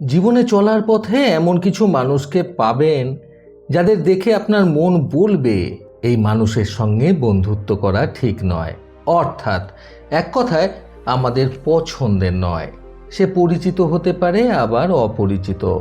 জীবনে চলার পথে এমন কিছু মানুষকে পাবেন যাদের দেখে আপনার মন বলবে, এই মানুষের সঙ্গে বন্ধুত্ব করা ঠিক নয়। অর্থাৎ, এক কথায়, আমাদের পছন্দের নয়। সে পরিচিত হতে পারে, আবার অপরিচিত।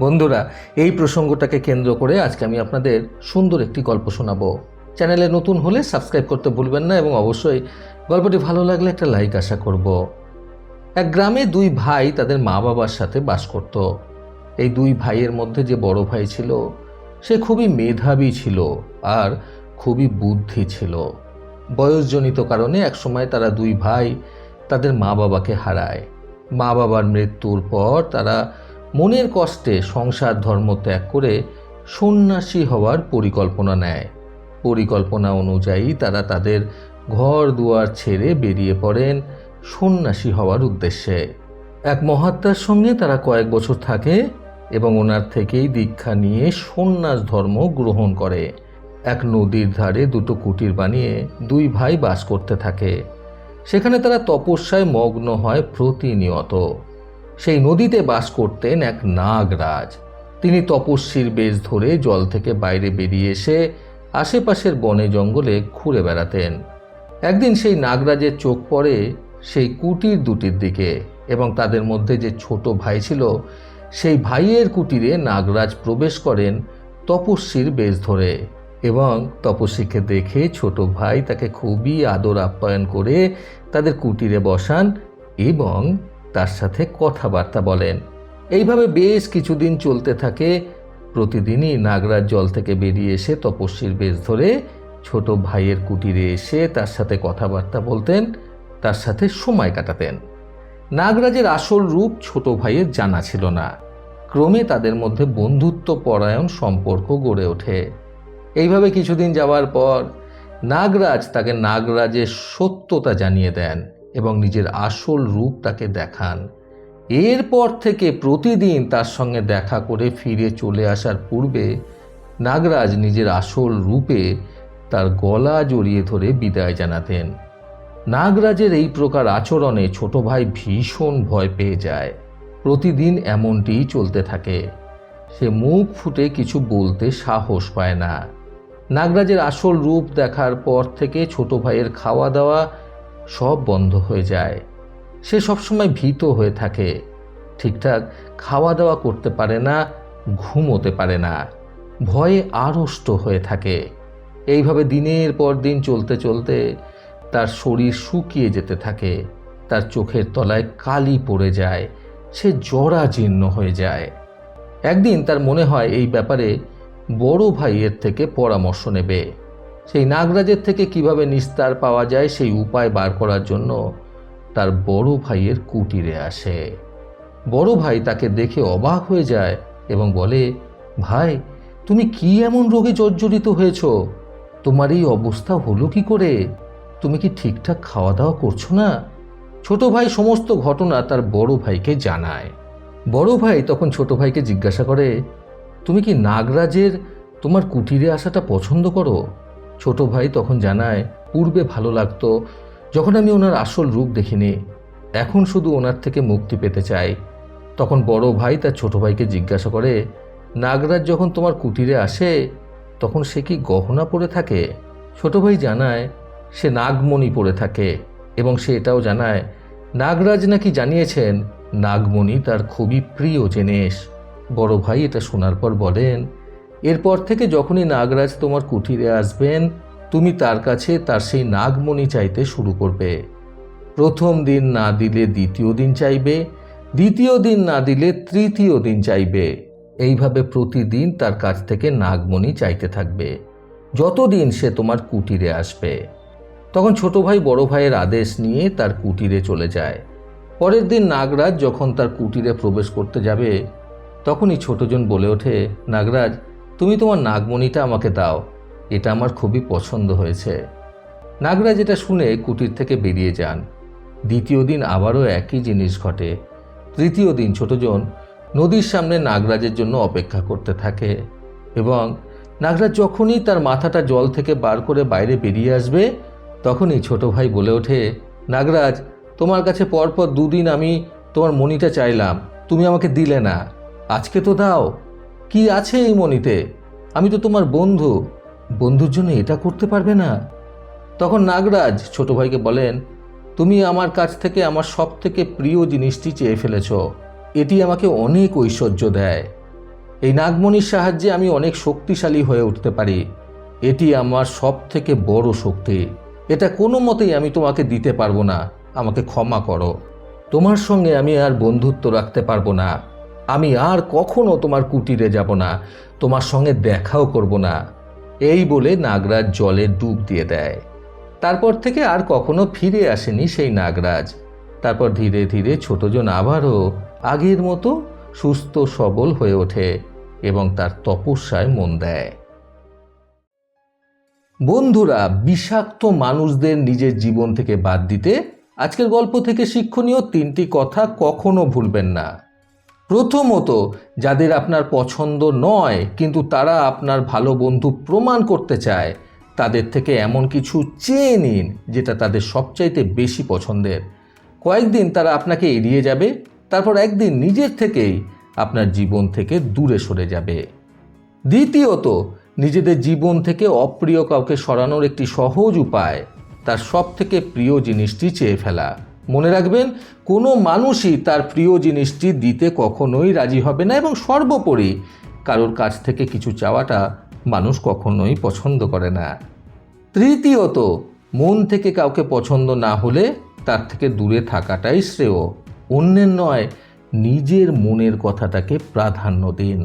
বন্ধুরা, এই প্রসঙ্গটাকে কেন্দ্র করে আজকে আমি আপনাদের সুন্দর একটি গল্প শোনাবো। চ্যানেলে নতুন হলে সাবস্ক্রাইব করতে ভুলবেন না এবং অবশ্যই গল্পটি ভালো লাগলে একটা লাইক আশা করব। এক গ্রামে দুই ভাই তাদের মা বাবার সাথে বাস করত। এই দুই ভাইয়ের মধ্যে যে বড় ভাই ছিল, সে খুবই মেধাবী ছিল আর খুবই বুদ্ধি ছিল। বয়সজনিত কারণে একসময় তারা দুই ভাই তাদের মা বাবাকে হারায়। মা বাবার মৃত্যুর পর তারা মনের কষ্টে সংসার ধর্ম ত্যাগ করে সন্ন্যাসী হওয়ার পরিকল্পনা নেয়। পরিকল্পনা অনুযায়ী তারা তাদের ঘর দুয়ার ছেড়ে বেরিয়ে পড়েন সন্ন্যাসী হওয়ার উদ্দেশ্যে। এক মহাত্মার সঙ্গে তারা কয়েক বছর থাকে এবং ওনার থেকেই দীক্ষা নিয়ে সন্ন্যাস ধর্ম গ্রহণ করে। এক নদীর ধারে দুটো কুটির বানিয়ে দুই ভাই বাস করতে থাকে। সেখানে তারা তপস্যায় মগ্ন হয় প্রতিনিয়ত। সেই নদীতে বাস করতেন এক নাগরাজ। তিনি তপস্বীর বেশ ধরে জল থেকে বাইরে বেরিয়ে এসে আশেপাশের বনে জঙ্গলে ঘুরে বেড়াতেন। একদিন সেই নাগরাজের চোখ পড়ে সেই কুটির দুটির দিকে এবং তাদের মধ্যে যে ছোট ভাই ছিল, সেই ভাইয়ের কুটিরে নাগরাজ প্রবেশ করেন তপস্বীর বেশ ধরে এবং তপস্বীকে দেখে ছোট ভাই তাকে খুবই আদর আপ্যায়ন করে তাদের কুটিরে বসান এবং তার সাথে কথাবার্তা বলেন। এইভাবে বেশ কিছুদিন চলতে থাকে। প্রতিদিনই নাগরাজ জল থেকে বেরিয়ে এসে তপস্বীর বেশ ধরে ছোট ভাইয়ের কুটিরে এসে তার সাথে কথাবার্তা বলতেন। তার সাথে সময় কাটাতেন। নাগরাজের আসল রূপ ছোট ভাইয়ের জানা ছিল না। ক্রমে তাদের মধ্যে বন্ধুত্ব পরায়ণ সম্পর্ক গড়ে ওঠে। এইভাবে কিছুদিন যাওয়ার পর নাগরাজ তাকে নাগরাজের সত্যতা জানিয়ে দেন এবং নিজের আসল রূপ তাকে দেখান। এরপর থেকে প্রতিদিন তার সঙ্গে দেখা করে ফিরে চলে আসার পূর্বে নাগরাজ নিজের আসল রূপে তার গলা জড়িয়ে ধরে বিদায় জানাতেন। নাগরাজের এই প্রকার আচরণে ছোট ভাই ভীষণ ভয় পেয়ে যায়। প্রতিদিন এমনটিই চলতে থাকে। সে মুখ ফুটে কিছু বলতে সাহস পায় না। নাগরাজের আসল রূপ দেখার পর থেকে ছোট ভাইয়ের খাওয়া দাওয়া সব বন্ধ হয়ে যায়। সে সবসময় ভীত হয়ে থাকে। ঠিকঠাক খাওয়া দাওয়া করতে পারে না, ঘুমোতে পারে না। ভয়ে আড়ষ্ট হয়ে থাকে। এইভাবে দিনের পর দিন চলতে চলতে তার শরীর শুকিয়ে যেতে থাকে, তার চোখের তলায় কালি পড়ে যায়, সে জরাজীর্ণ হয়ে যায়। একদিন তার মনে হয় এই ব্যাপারে বড় ভাইয়ের থেকে পরামর্শ নেবে। সেই নাগরাজের থেকে কীভাবে নিস্তার পাওয়া যায় সেই উপায় বার করার জন্য তার বড় ভাইয়ের কুটিরে আসে। বড় ভাই তাকে দেখে অবাক হয়ে যায় এবং বলে, ভাই, তুমি কি এমন রোগে জর্জরিত হয়েছ? তোমার এই অবস্থা হলো কি করে? তুমি কি ঠিকঠাক খাওয়া দাওয়া করছ না? ছোট ভাই সমস্ত ঘটনা তার বড় ভাইকে জানায়। বড় ভাই তখন ছোট ভাইকে জিজ্ঞাসা করে, তুমি কি নাগরাজের তোমার কুটিরে আসাটা পছন্দ করো? ছোট ভাই তখন জানায়, পূর্বে ভালো লাগতো যখন আমি ওনার আসল রূপ দেখিনি, এখন শুধু ওনার থেকে মুক্তি পেতে চাই। তখন বড় ভাই তার ছোট ভাইকে জিজ্ঞাসা করে, নাগরাজ যখন তোমার কুটিরে আসে, তখন সে কি গহনা পরে থাকে? ছোট ভাই জানায় সে নাগমণি পরে থাকে এবং সে এটাও জানায়, নাগরাজ নাকি জানিয়েছেন, নাগমণি তার খুবই প্রিয় জিনিস বড় ভাই এটা শোনার পর বলেন, এরপর থেকে যখনই নাগরাজ তোমার কুটিরে আসবেন, তুমি তার কাছে তার সেই নাগমণি চাইতে শুরু করবে। প্রথম দিন না দিলে দ্বিতীয় দিন চাইবে, দ্বিতীয় দিন না দিলে তৃতীয় দিন চাইবে। এইভাবে প্রতিদিন তার কাছ থেকে নাগমণি চাইতে থাকবে, যতদিন সে তোমার কুটিরে আসবে। তখন ছোট ভাই বড় ভাইয়ের আদেশ নিয়ে তার কুটিরে চলে যায়। পরের দিন নাগরাজ যখন তার কুটিরে প্রবেশ করতে যাবে, তখনই ছোটজন বলে ওঠে, নাগরাজ, তুমি তোমার নাগমণিটা আমাকে দাও। এটা আমার খুবই পছন্দ হয়েছে। নাগরাজ এটা শুনে কুটির থেকে বেরিয়ে যান। দ্বিতীয় দিন আবারও একই জিনিস ঘটে। তৃতীয় দিন ছোটজন নদীর সামনে নাগরাজের জন্য অপেক্ষা করতে থাকে এবং নাগরাজ যখনই তার মাথাটা জল থেকে বার করে বাইরে বেরিয়ে আসবে তখনই ছোট ভাই বলে ওঠে, নাগরাজ, তোমার কাছে পরপর দুদিন আমি তোমার মণিটা চাইলাম, তুমি আমাকে দিলে না। আজকে তো দাও। কি আছে এই মনিতে আমি তো তোমার বন্ধু। বন্ধুর জন্য এটা করতে পারবে না? তখন নাগরাজ ছোট ভাইকে বলেন, তুমি আমার কাছ থেকে আমার সব থেকে প্রিয় জিনিসটি চেয়ে ফেলেছ। এটি আমাকে অনেক ঐশ্বর্য দেয়। এই নাগমণির সাহায্যে আমি অনেক শক্তিশালী হয়ে উঠতে পারি। এটি আমার সব থেকে বড় শক্তি। এটা কোনো মতেই আমি তোমাকে দিতে পারব না। আমাকে ক্ষমা করো। তোমার সঙ্গে আমি আর বন্ধুত্ব রাখতে পারব না। আমি আর কখনো তোমার কুটিরে যাব না। তোমার সঙ্গে দেখাও করব না। এই বলে নাগরাজ জলে ডুব দিয়ে দেয়। তারপর থেকে আর কখনো ফিরে আসেনি সেই নাগরাজ। তারপর ধীরে ধীরে ছোটজন আবারও আগের মতো সুস্থ সবল হয়ে ওঠে এবং তার তপস্যায় মন দেয়। বন্ধুরা, বিষাক্ত মানুষদের নিজের জীবন থেকে বাদ দিতে আজকের গল্প থেকে শিক্ষণীয় তিনটি কথা কখনো ভুলবেন না। প্রথমত, যাদের আপনার পছন্দ নয়, কিন্তু তারা আপনার ভালো বন্ধু প্রমাণ করতে চায়, তাদের থেকে এমন কিছু চেয়ে নিন যেটা তাদের সবচাইতে বেশি পছন্দের। কয়েকদিন তারা আপনাকে এড়িয়ে যাবে, তারপর একদিন নিজের থেকেই আপনার জীবন থেকে দূরে সরে যাবে। দ্বিতীয়ত নিজেদের জীবন থেকে অপ্রিয় কাউকে সরানোর একটি সহজ উপায়, তার সব থেকে প্রিয় জিনিসটি চেয়ে ফেলা। মনে রাখবেন, কোনো মানুষই তার প্রিয় জিনিসটি দিতে কখনোই রাজি হবে না এবং সর্বোপরি কারোর কাছ থেকে কিছু চাওয়াটা মানুষ কখনোই পছন্দ করে না। তৃতীয়ত, মন থেকে কাউকে পছন্দ না হলে তার থেকে দূরে থাকাটাই শ্রেয়। অন্যের নয়, নিজের মনের কথাটাকে প্রাধান্য দিন।